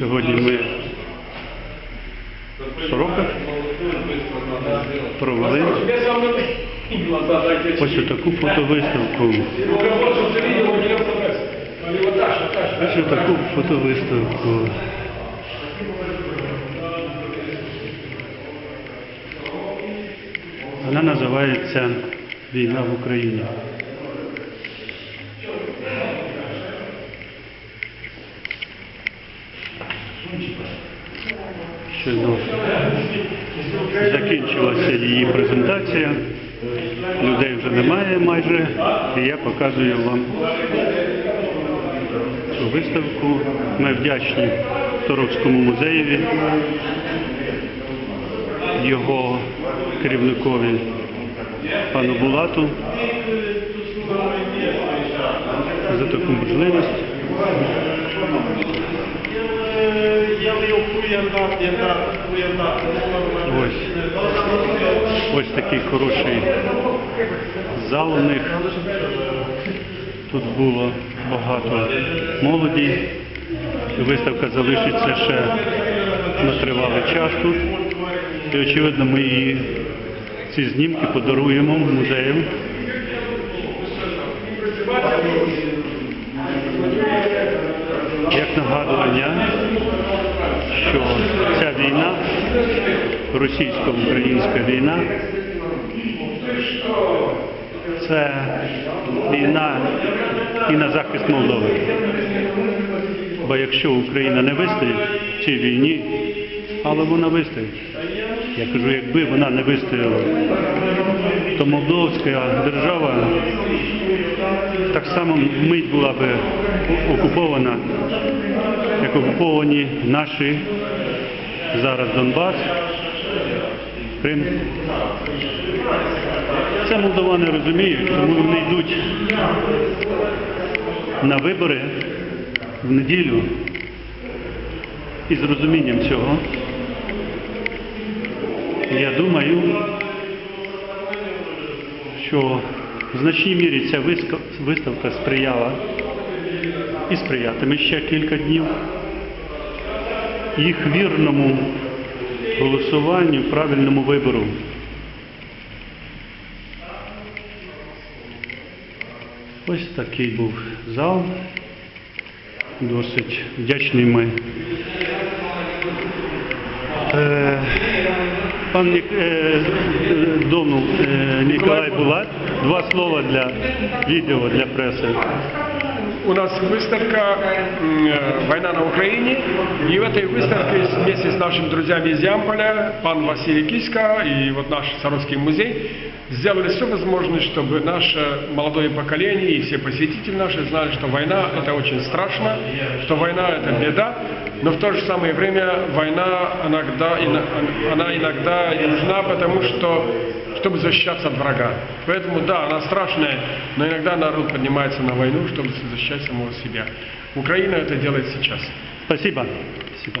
Сьогодні ми в провели ось таку фотовиставку. Ось таку фотовиставку. Вона називається Війна в Україні. Щойно закінчилася її презентація. Людей вже немає майже, і я показую вам цю виставку. Ми вдячні Торокському музеєві, його керівникові пану Булату за таку можливість. Ось. Ось такий хороший зал у них. Тут було багато молоді. Виставка залишиться ще на тривалий час тут. І очевидно, ми її ці знімки подаруємо музею. Як нагадування, що ця війна, російсько-українська війна, це війна і на захист Молдови. Бо якщо Україна не вистоїть в цій війні, але вона вистоїть. Я кажу, якби вона не вистояла, то Молдовська держава так само вмить була би окупована, як окуповані наші зараз Донбас, Крим. Це молдовани розуміють, тому вони йдуть на вибори в неділю і з розумінням цього. Я думаю, що в значній мірі ця виставка сприяла і сприятиме ще кілька днів їх вірному голосуванню, правильному вибору. Ось такий був зал. Досить вдячний ми. Е, Пан е, Донул е, Ніколай Булат. Два слова для відео для преси. У нас выставка э, «Война на Украине». И в этой выставке вместе с нашими друзьями из Ямполя, пан Василий Киська и вот наш Саровский музей сделали все возможное, чтобы наше молодое поколение и все посетители наши знали, что война – это очень страшно, что война – это беда, но в то же самое время война иногда, она иногда нужна, потому что чтобы защищаться от врага. Поэтому, да, она страшная, но иногда народ поднимается на войну, чтобы защищать самого себя. Украина это делает сейчас. Спасибо. Спасибо.